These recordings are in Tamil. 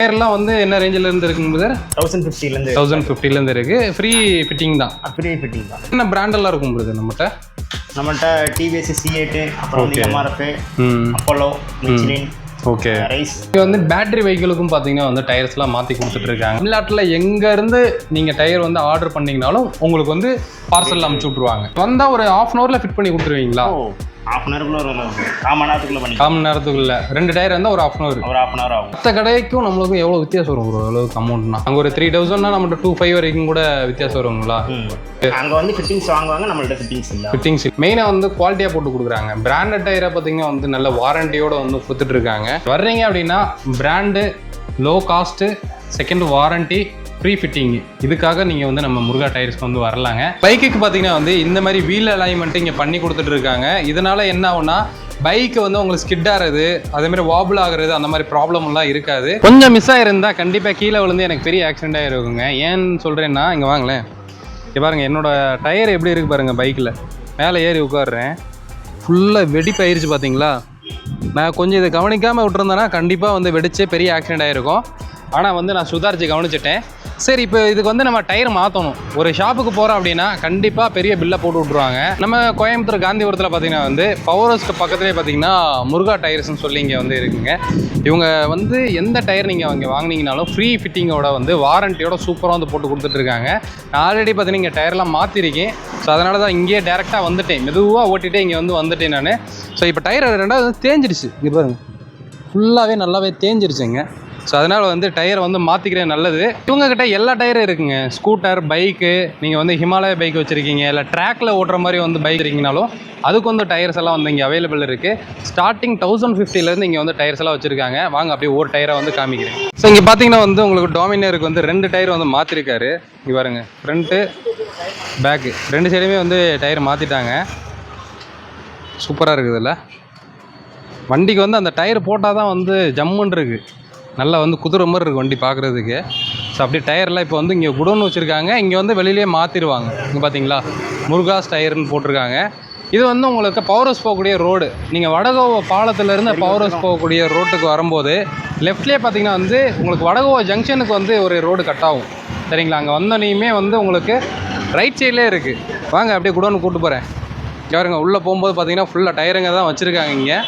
டயர்லாம் வந்து என்ன ரேஞ்சில் இருந்து இருக்குங்க சார்? தௌசண்ட் ஃபிஃப்டிலேருந்து தௌசண்ட் ஃபிஃப்டிலேருந்து இருக்கு. ஃப்ரீ ஃபிட்டிங் தான். ஃப்ரீ ஃபிட்டிங் தான். என்ன பிராண்டெல்லாம் இருக்கும் பிரதர் நம்மகிட்ட நம்மள்ட்ட? டிவிஎஸ் சி எயிட்டு அப்புறம் வந்து. எம்ஆர்எஃப் அப்போலோ மிச்சிலின் ஓகே ரைஸ் இங்கே வந்து பேட்டரி வெஹிக்கிளுக்கும் பார்த்தீங்கன்னா வந்து டயர்ஸ்லாம் மாற்றி கொடுத்துட்டு இருக்காங்க. தமிழ்நாட்டில் எங்கேருந்து நீங்கள் டயர் வந்து ஆர்டர் பண்ணீங்கனாலும் உங்களுக்கு வந்து பார்சலில் அமுச்சு விட்ருவாங்க வந்தால் ஒரு ஆஃப் அன் ஹவரில் ஃபிட் பண்ணி கொடுத்துருவீங்களா? ஹாஃப் அன் ஹவருக்குள்ள ஒரு கால் மணி நேரத்துக்குள்ள பண்ணி ரெண்டு டயர் இருந்தால் ஒரு ஆஃப் அன் ஹவர் ஒரு ஹாஃப் அன் ஹவர் ஆகும். மற்ற கடைக்கும் நம்மளுக்கும் எவ்வளோ வித்தியாசம் வரும் ப்ரோ அளவுக்கு அமௌண்ட்னா அங்கே ஒரு த்ரீ தௌசண்ட்னா நம்மகிட்ட டூ ஃபைவ் வரைக்கும் கூட வித்தியாசம் வருங்களா? அங்கே வந்து ஃபிட்டிங்ஸ் வாங்குவாங்க நம்மள்ட்ட ஃபிட்டிங்ஸ் இல்லை. ஃபிட்டிங்ஸ் மெயினாக வந்து குவாலிட்டியாக போட்டு கொடுக்குறாங்க. பிராண்டட் டயரை பார்த்தீங்கன்னா வந்து நல்ல வாரண்டியோட வந்து கொடுத்துட்டு இருக்காங்க. வர்றீங்க அப்படின்னா brand low cost second warranty free fitting இதுக்காக நீங்கள் வந்து நம்ம முருகா டயர்ஸ்க்கு வந்து வரலாங்க. பைக்குக்கு பார்த்தீங்கன்னா வந்து இந்த மாதிரி வீல் அலைன்மெண்ட்டு இங்கே பண்ணி கொடுத்துட்டு இருக்காங்க. இதனால் என்ன ஆகும்னா பைக் வந்து உங்களுக்கு ஸ்கிட் ஆகிறது அதேமாதிரி வாபிள் ஆகுறது அந்த மாதிரி ப்ராப்ளம் எல்லாம் இருக்காது. கொஞ்சம் மிஸ் ஆகிருந்தால் கண்டிப்பாக கீழே விழுந்து எனக்கு பெரிய ஆக்சிடென்ட் ஆகிருக்குங்க ஏன்னு சொல்கிறேன்னா இங்கே வாங்களேன். இங்கே பாருங்கள் என்னோட டயர் எப்படி இருக்கு பாருங்கள் பைக்கில் மேலே ஏறி உட்காடுறேன் ஃபுல்லாக வெடிப்பாயிருச்சு பார்த்தீங்களா நான் கொஞ்சம் இதை கவனிக்காமல் விட்டுருந்தேன்னா கண்டிப்பாக வந்து வெடிச்சே பெரிய ஆக்சிடென்ட் ஆகிருக்கும் ஆனால் வந்து நான் சுதாரிச்சு கவனிச்சிட்டேன். சரி இப்போ இதுக்கு வந்து நம்ம டயர் மாற்றணும் ஒரு ஷாப்புக்கு போகிறோம் அப்படின்னா கண்டிப்பாக பெரிய பில்லை போட்டு விட்ருவாங்க நம்ம கோயம்புத்தூர் காந்திபுரத்தில் பார்த்தீங்கன்னா வந்து பவர் ஹவுஸ்க்கு பக்கத்துலேயே பார்த்தீங்கன்னா முருகா டயர்ஸ்னு சொல்லி இங்கே வந்து இருக்குங்க. இவங்க வந்து எந்த டயர் நீங்கள் இங்கே வாங்கினீங்கனாலும் ஃப்ரீ ஃபிட்டிங்கோட வந்து வாரண்டியோட சூப்பராக வந்து போட்டு கொடுத்துட்ருக்காங்க நான் ஆல்ரெடி பார்த்தீங்கன்னா இங்கே டயர்லாம் மாற்றிருக்கேன் ஸோ அதனால தான் இங்கேயே டேரெக்டாக வந்துட்டேன். மெதுவாக ஓட்டிகிட்டே இங்கே வந்து வந்துட்டேன் நான். ஸோ இப்போ டயர் ரெண்டாவது வந்து தேஞ்சிருச்சு இங்கே பாருங்கள் ஃபுல்லாகவே நல்லாவே தேஞ்சிருச்சுங்க ஸோ அதனால் வந்து டயரை வந்து மாற்றிக்கிறேன் நல்லது. இவங்ககிட்ட எல்லா டயரும் இருக்குங்க. ஸ்கூட்டர் பைக்கு நீங்கள் வந்து ஹிமாலய பைக் வச்சுருக்கீங்க இல்லை ட்ராக்கில் ஓட்டுற மாதிரி வந்து பைக் இருக்கீங்கனாலும் அதுக்கு வந்து டயர்ஸ் எல்லாம் வந்து இங்கே அவைலபிள் இருக்குது ஸ்டார்டிங் தௌசண்ட் ஃபிஃப்டிலேருந்து இங்கே வந்து டயர்ஸ் எல்லாம் வச்சுருக்காங்க. வாங்க அப்படியே ஒரு டயரை வந்து காமிக்கிறேன். ஸோ இங்கே பார்த்தீங்கன்னா வந்து உங்களுக்கு டாமினருக்கு வந்து ரெண்டு டயர் வந்து மாற்றிருக்காரு இங்கே பாருங்க ஃப்ரண்ட்டு பேக்கு ரெண்டு சைடுமே வந்து டயர் மாற்றிட்டாங்க சூப்பராக இருக்குதுல்ல. வண்டிக்கு வந்து அந்த டயர் போட்டால் தான் வந்து ஜம்முன்னு இருக்குது நல்லா வந்து குதிரை மாதிரி இருக்குது வண்டி பார்க்குறதுக்கு. ஸோ அப்படியே டயர்லாம் இப்போ வந்து இங்கே குடோன் வச்சுருக்காங்க. இங்கே வந்து வெளியிலேயே மாற்றிடுவாங்க இங்கே பார்த்தீங்களா முருகாஸ் டயர்னு போட்டிருக்காங்க. இது வந்து உங்களுக்கு பவர் ஹவுஸ் போகக்கூடிய ரோடு நீங்கள் வடகோவா பாலத்துலேருந்து பவர் ஹவுஸ் போகக்கூடிய ரோட்டுக்கு வரும்போது லெஃப்ட்லேயே பார்த்தீங்கன்னா வந்து உங்களுக்கு வடகோவா ஜங்ஷனுக்கு வந்து ஒரு ரோடு கட் ஆகும். சரிங்களா? அங்கே வந்தோடனையுமே வந்து உங்களுக்கு ரைட் சைட்லேயே இருக்குது வாங்க அப்படியே குடோன் கூட்டு போகிறேன் யாருங்க உள்ளே போகும்போது பார்த்தீங்கன்னா ஃபுல்லாக டயருங்க தான் வச்சுருக்காங்க இங்கே.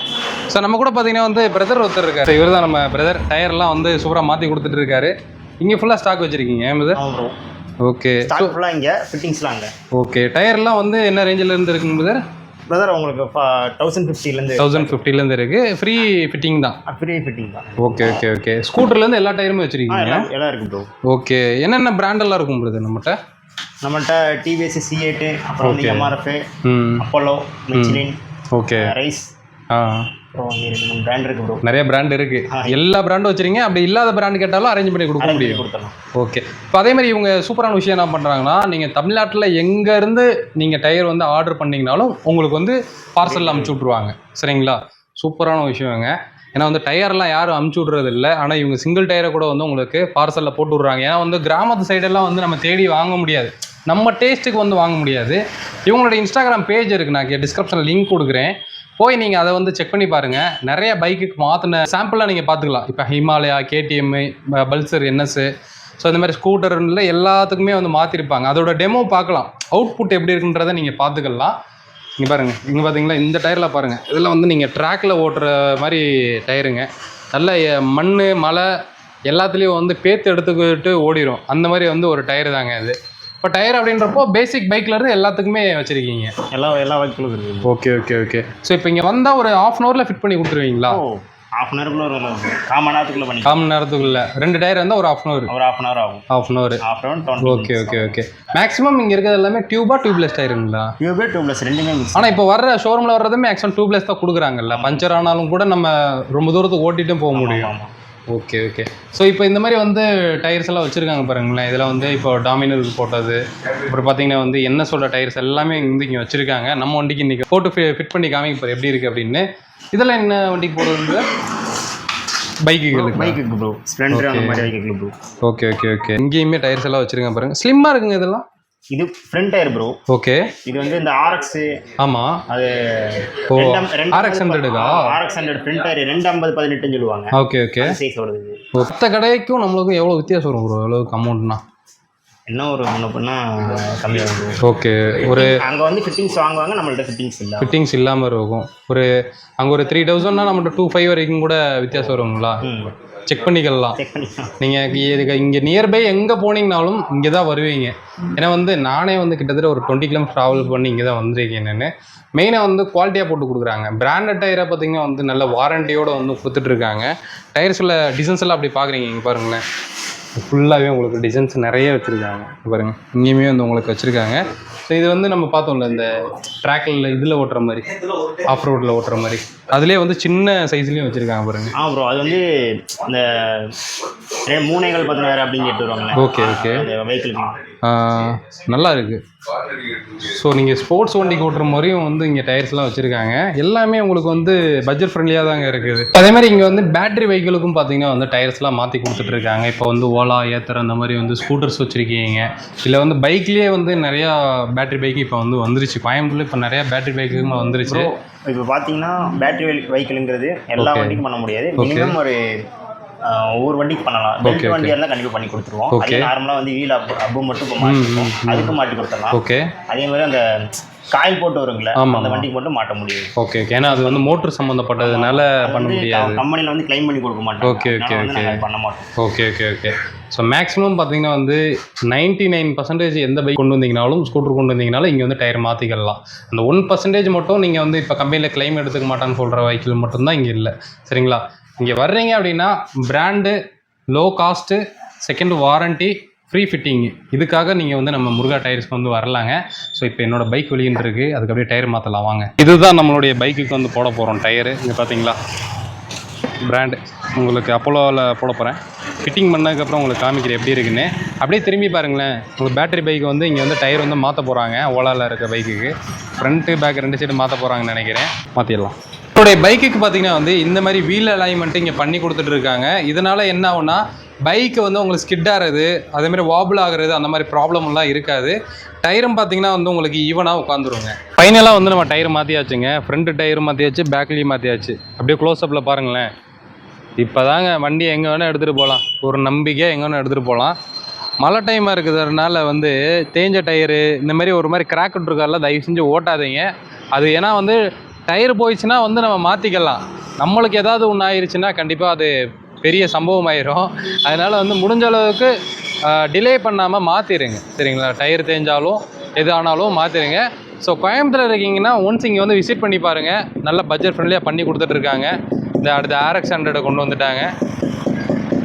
ஸோ நம்ம கூட பார்த்தீங்கன்னா வந்து பிரதர் ஒருத்தர் இருக்காரு. இவர் தான் நம்ம பிரதர் டயர்லாம் வந்து சூப்பராக மாற்றி கொடுத்துட்டு இருக்காரு இங்கே ஃபுல்லாக ஸ்டாக் வச்சுருக்கீங்க ஏன் பிரதர் ஓகே ஸ்டாக் ஃபுல்லாக இங்கே ஃபிட்டிங்ஸ்லாம் அங்கே. ஓகே டயர்லாம் வந்து என்ன ரேஞ்சில் இருந்து இருக்குங்க பிரதர் பிரதர் உங்களுக்கு தௌசண்ட் ஃபிஃப்டிலேருந்து தௌசண்ட் ஃபிஃப்டிலேருந்து இருக்குது ஃப்ரீ ஃபிட்டிங் தான். ஃப்ரீ ஃபிட்டிங் தான். ஓகே ஓகே ஓகே ஸ்கூட்டர்லேருந்து எல்லா டயருமே வச்சுருக்கீங்க எல்லாம் இருக்குது ப்ரோ ஓகே என்னென்ன பிராண்டெல்லாம் இருக்கும் பிரதர் நம்மகிட்ட நம்மள்ட்ட டிவிஎஸ் சி எயிட்டு அப்புறம் வந்து. எம்ஆர்எஃப் அப்போலோ மிச்சிலின் ஓகே ரைஸ் அப்புறம் வந்து ரெண்டு மூணு பிராண்ட் இருக்குது ப்ரோ நிறைய பிராண்ட் இருக்குது எல்லா பிராண்டும் வச்சுருங்க. அப்படி இல்லாத பிராண்ட் கேட்டாலும் அரேஞ்ச் பண்ணி கொடுக்க முடியும். கொடுத்துடலாம். ஓகே இப்போ அதே மாதிரி இவங்க சூப்பரான விஷயம் என்ன பண்ணுறாங்கன்னா நீங்கள் தமிழ்நாட்டில் எங்கேருந்து நீங்கள் டயர் வந்து ஆர்டர் பண்ணீங்கனாலும் உங்களுக்கு வந்து பார்சலில் அமுச்சு விட்ருவாங்க சரிங்களா? சூப்பரான விஷயங்க. ஏன்னா வந்து டயர்லாம் யாரும் அமுச்சு விட்றது இல்லை. ஆனால் இவங்க சிங்கிள் டயரை கூட வந்து உங்களுக்கு பார்சலில் போட்டு விட்றாங்க. ஏன்னா வந்து கிராமத்து சைடெல்லாம் வந்து நம்ம தேடி வாங்க முடியாது. நம்ம டேஸ்ட்டுக்கு வந்து வாங்க முடியாது. இவங்களோட இன்ஸ்டாகிராம் பேஜ் இருக்குது நான் டிஸ்கிரிப்ஷனில் லிங்க் கொடுக்குறேன். போய் நீங்கள் அதை வந்து செக் பண்ணி பாருங்கள் நிறைய பைக்குக்கு மாற்றின சாம்பிளாக நீங்கள் பார்த்துக்கலாம். இப்போ Himalaya KTM Pulsar NS so இந்த மாதிரி ஸ்கூட்டர்ல எல்லாத்துக்குமே வந்து மாற்றிருப்பாங்க அதோட டெமோ பார்க்கலாம். அவுட்புட் எப்படி இருக்குன்றதை நீங்கள் பார்த்துக்கலாம். இங்கே பாருங்கள் இங்கே பார்த்தீங்களா இந்த டயரில் பாருங்கள் இதெல்லாம் வந்து நீங்கள் ட்ராக்கில் ஓட்டுற மாதிரி டயருங்க நல்ல மண் மழை எல்லாத்துலேயும் வந்து பேத்து எடுத்துக்கிட்டு ஓடிடும் அந்த மாதிரி வந்து ஒரு டயர் தாங்க இது. இப்போ டயர் அப்படின்றப்போ பேசிக் பைக்லேருந்து எல்லாத்துக்குமே வச்சுருக்கீங்க. எல்லா எல்லா வைக்கிலும் இருக்குது ஓகே ஓகே ஓகே ஸோ இப்போ இங்கே வந்தால் ஒரு ஆஃப் அன் ஹவரில் ஃபிட் பண்ணி கொடுத்துருவீங்களா? ஹாஃப் அன் ஹவருக்குள்ள ஒரு கால் மணி நேரத்துக்குள்ள பண்ணி. கால் மணி நேரத்துக்குள்ள. ரெண்டு டயர் இருந்தால் ஒரு ஆஃப் அன் ஹவர் ஒரு ஹாஃப் அன் ஹவர் ஆகும். Half an hour half an okay okay okay maximum இங்கே இருக்கிறது எல்லாமே டியூபா டியூப்லெஸ் டயருங்களா டியூபே டியூப்லெஸ் ரெண்டுமே ஆனால் இப்போ வர்ற ஷோரூமில் வர்றதுமே மேக்ஸிமம் டியூப்லெஸ் தான் கொடுக்குறாங்கல்ல. பஞ்சர் ஆனாலும் கூட நம்ம ரொம்ப தூரத்துக்கு ஓட்டிட்டும் போக முடியும். ஓகே ஓகே ஸோ இப்போ இந்த மாதிரி வந்து டயர்ஸ் எல்லாம் வச்சுருக்காங்க பாருங்களேன். இதில் வந்து இப்போ டாமினருக்கு போட்டது. அப்புறம் பார்த்தீங்கன்னா வந்து என்ன சொல்கிற டயர்ஸ் எல்லாமே வந்து இங்கே வச்சுருக்காங்க. நம்ம வண்டிக்கு இன்றைக்கி போட்டு ஃபிட் பண்ணி காமிக்க போகிற எப்படி இருக்குது அப்படின்னு. இதெல்லாம் என்ன வண்டிக்கு போடுறது? பைக்குகளுக்கு? பைக்குக்கு ப்ரோ ஸ்ப்ளெண்டர் அந்த மாதிரி பைக்குக்கு ப்ரோ ஓகே ஓகே ஓகே இங்கேயுமே டயர்ஸ் எல்லாம் வச்சுருக்காங்க பாருங்க. ஸ்லிம்மாக இருக்குங்க இதெல்லாம்? இது ஃப்ரண்ட் டயர் ப்ரோ ஓகே இது வந்து இந்த ஆர்எக்ஸ் ஆமாம் அது ஓ, RX 100 RX hundred front tyre ரெண்டு ஐம்பது பதினெட்டுன்னு சொல்லுவாங்க. ஓகே ஓகே சைஸ் வருது. மொத்த கடைக்கும் நம்மளுக்கும் எவ்வளோ வித்தியாசம் வரும் ப்ரோ எவ்வளோக்கு அமௌண்ட்னா என்ன ஒரு முன்ன பண்ணா கம்மியாக ஓகே ஒரு அங்கே வந்து ஃபிட்டிங்ஸ் வாங்குவாங்க நம்மள்ட்ட ஃபிட்டிங்ஸ் இல்லை ஃபிட்டிங்ஸ் இல்லாமல் இருக்கும். ஒரு அங்கே ஒரு த்ரீ தௌசண்ட்னா நம்மகிட்ட டூ ஃபைவ் வரைக்கும் கூட வித்தியாசம் வருங்களா? செக் பண்ணிக்கலாம். நீங்கள் இங்கே நியர்பை எங்கே போனீங்கனாலும் இங்கே தான் வருவீங்க. ஏன்னா வந்து நானே வந்து கிட்டத்தட்ட ஒரு டுவெண்ட்டி கிலோமீட்டர் ட்ராவல் பண்ணி இங்கே தான் வந்திருக்கேன் நான். மெயினாக வந்து குவாலிட்டியாக போட்டு கொடுக்குறாங்க. பிராண்டட் டயரை பார்த்தீங்கன்னா வந்து நல்ல வாரண்டியோடு வந்து கொடுத்துட்ருக்காங்க டயர்ஸில் டிசைன்ஸ் எல்லாம் அப்படி பார்க்குறீங்க இங்கே பாருங்களேன். ஃபுல்லாகவே உங்களுக்கு டிசைன்ஸ் நிறைய வச்சுருக்காங்க. பாருங்கள் இங்கேயுமே வந்து உங்களுக்கு வச்சுருக்காங்க. ஸோ இது வந்து நம்ம பார்த்தோம்ல இந்த ட்ராக்கில் இதில் ஓட்டுற மாதிரி ஆஃப் ரோட்டில் ஓட்டுற மாதிரி. அதுலேயே வந்து சின்ன சைஸ்லேயும் வச்சுருக்காங்க பாருங்கள் ஆ ப்ரோ அது வந்து இந்த ரெண்டு மூணைகள் பதினாறு அப்படின்னு கேட்டு ஓகே ஓகே. அந்த வெஹிக்கிளுக்கு நல்லா இருக்கு. ஸோ நீங்கள் ஸ்போர்ட்ஸ் வண்டிக்கு ஓட்டுற மாதிரியும் வந்து இங்கே டயர்ஸ்லாம் வச்சுருக்காங்க. எல்லாமே உங்களுக்கு வந்து பட்ஜெட் ஃப்ரெண்ட்லியாக தாங்க இருக்குது. அதே மாதிரி இங்கே வந்து பேட்டரி வெஹிக்கிளுக்கும் பார்த்தீங்கன்னா வந்து டயர்ஸ்லாம் மாற்றி கொடுத்துட்டு இருக்காங்க. இப்போ வந்து ஓலா ஏத்தர் அந்த மாதிரி வந்து ஸ்கூட்டர்ஸ் வச்சுருக்கீங்க. இல்லை வந்து பைக்லேயே வந்து நிறையா பேட்டரி பைக் இப்போ வந்து வந்துருச்சு. கோயம்புத்தூர்ல இப்போ நிறையா பேட்டரி பைக்குமே வந்துருச்சு. இப்போ பார்த்தீங்கன்னா பேட்டரி வெஹிக்கிளுங்கிறது எல்லா. வண்டிக்கும் பண்ண முடியாது மினிமம் ஒரு ஒவ்வொரு வண்டிக்கு பண்ணலாம். பெல்ட் இருந்தால் கண்டிப்பாக பண்ணி கொடுத்துருவோம். அது நார்மலாக வந்து வீல் அப் அப்பு மட்டும் இப்போ மாட்டிருக்கோம் அதுக்கு மாட்டி கொடுத்துடலாம். ஓகே அதே மாதிரி அந்த காயில் போட்டு வருங்களே அந்த. வண்டிக்கு மட்டும் மாட்ட முடியாது. ஓகே ஓகே ஏன்னா அது வந்து மோட்டர் சம்மந்தப்பட்டதுனால பண்ண முடியாது. கம்பெனியில் வந்து கிளைம் பண்ணி கொடுக்க மாட்டோம் வந்து நாங்கள் அது பண்ண மாட்டோம். Okay okay okay so maximum பார்த்தீங்கன்னா வந்து நைன்ட்டி நைன் பர்சன்டேஜ் எந்த பைக் கொண்டு வந்தீங்கனாலும் ஸ்கூட்டர் கொண்டு வந்தீங்கனாலும் இங்கே வந்து டயர் மாற்றிக்கலாம் அந்த ஒன் பர்சன்டேஜ் மட்டும் நீங்கள் வந்து இப்போ கம்பெனியில் கிளைம் எடுத்துக்க மாட்டான்னு சொல்கிற வெஹிக்கிள் மட்டும்தான் இங்கே இல்லை. சரிங்களா? இங்கே வர்றீங்க அப்படின்னா brand low cost second warranty free fitting இதுக்காக நீங்கள் வந்து நம்ம முருகா டயர்ஸ்க்கு வந்து வரலாங்க. ஸோ இப்போ என்னோட பைக் வெளியின்னு இருக்கு அதுக்கு அப்படியே டயர் மாற்றலாம் வாங்க. இதுதான் நம்மளுடைய பைக்குக்கு வந்து போட போகிறோம் டயரு இங்கே பார்த்தீங்களா பிராண்டு உங்களுக்கு அப்போலோவில் போட போகிறேன் ஃபிட்டிங் பண்ணதுக்கப்புறம் உங்களுக்கு காமிக்கிறேன் எப்படி இருக்குன்னு. அப்படியே திரும்பி பாருங்களேன். உங்களுக்கு பேட்டரி பைக் வந்து இங்கே வந்து டயர் வந்து மாற்ற போகிறாங்க ஓலாவில் இருக்க பைக்குக்கு ஃப்ரண்ட்டு பேக் ரெண்டு சைடு மாற்ற போகிறாங்கன்னு நினைக்கிறேன். மாற்றிடலாம் என்னுடைய பைக்குக்கு பார்த்தீங்கன்னா வந்து இந்த மாதிரி வீல் அலைன்மெண்ட்டு இங்கே பண்ணி கொடுத்துட்டு இருக்காங்க. இதனால் என்ன ஆகும்னா பைக்கு வந்து உங்களுக்கு ஸ்கிட் ஆகிறது அதேமாதிரி வாபிள் ஆகிறது அந்த மாதிரி ப்ராப்ளம்லாம் இருக்காது. டயரும் பார்த்தீங்கன்னா வந்து உங்களுக்கு ஈவனாக உட்காந்துருங்க ஃபைனலாக வந்து நம்ம டயர் மாற்றியாச்சுங்க ஃப்ரண்ட்டு டயர் மாற்றியாச்சு பேக்லேயும் மாற்றியாச்சு அப்படியே க்ளோஸ்அப்பில் பாருங்களேன். இப்போ தாங்க வண்டி எங்கே வேணால் எடுத்துகிட்டு போகலாம் ஒரு நம்பிக்கை எங்கே வேணால் எடுத்துகிட்டு போகலாம் மழை டைமாக இருக்கிறதுனால வந்து தேஞ்ச டயரு இந்த மாதிரி ஒரு மாதிரி கிராக் விட்ருக்காரில் தயவு செஞ்சு ஓட்டாதீங்க. அது ஏன்னா வந்து டயர் போயிடுச்சுன்னா வந்து நம்ம மாற்றிக்கலாம் நம்மளுக்கு ஏதாவது ஒன்று ஆயிடுச்சுன்னா கண்டிப்பாக அது பெரிய சம்பவம் ஆயிரும் அதனால் வந்து முடிஞ்ச அளவுக்கு டிலே பண்ணாமல் மாற்றிடுங்க சரிங்களா? டயர் தேஞ்சாலும் எது ஆனாலும் மாற்றிடுங்க ஸோ கோயம்புத்தூர் இருக்கீங்கன்னா ஒன்ஸ் இங்கே வந்து விசிட் பண்ணி பாருங்கள் நல்ல பட்ஜெட் ஃப்ரெண்ட்லியாக பண்ணி கொடுத்துட்ருக்காங்க இந்த அடுத்த ஆர்எக்ஸ் ஹண்ட்ரடை கொண்டு வந்துட்டாங்க.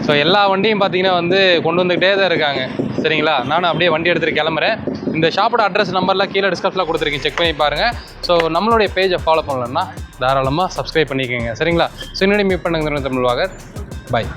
ஸோ எல்லா வண்டியும் பார்த்தீங்கன்னா வந்து கொண்டு வந்துக்கிட்டே தான் இருக்காங்க. சரிங்களா? நானும் அப்படியே வண்டி எடுத்துகிட்டு கிளம்புறேன். இந்த ஷாப்போட அட்ரஸ் நம்பர்லாம் கீழே டிஸ்கஷனில் கொடுத்துருக்கேன். செக் பண்ணி பாருங்கள் ஸோ நம்மளுடைய பேஜை ஃபாலோ பண்ணலன்னா தாராளமாக சப்ஸ்கிரைப் பண்ணிக்கோங்க. சரிங்களா? ஸோ மீட் பண்ணுங்க தமிழ்வாகர் பாய்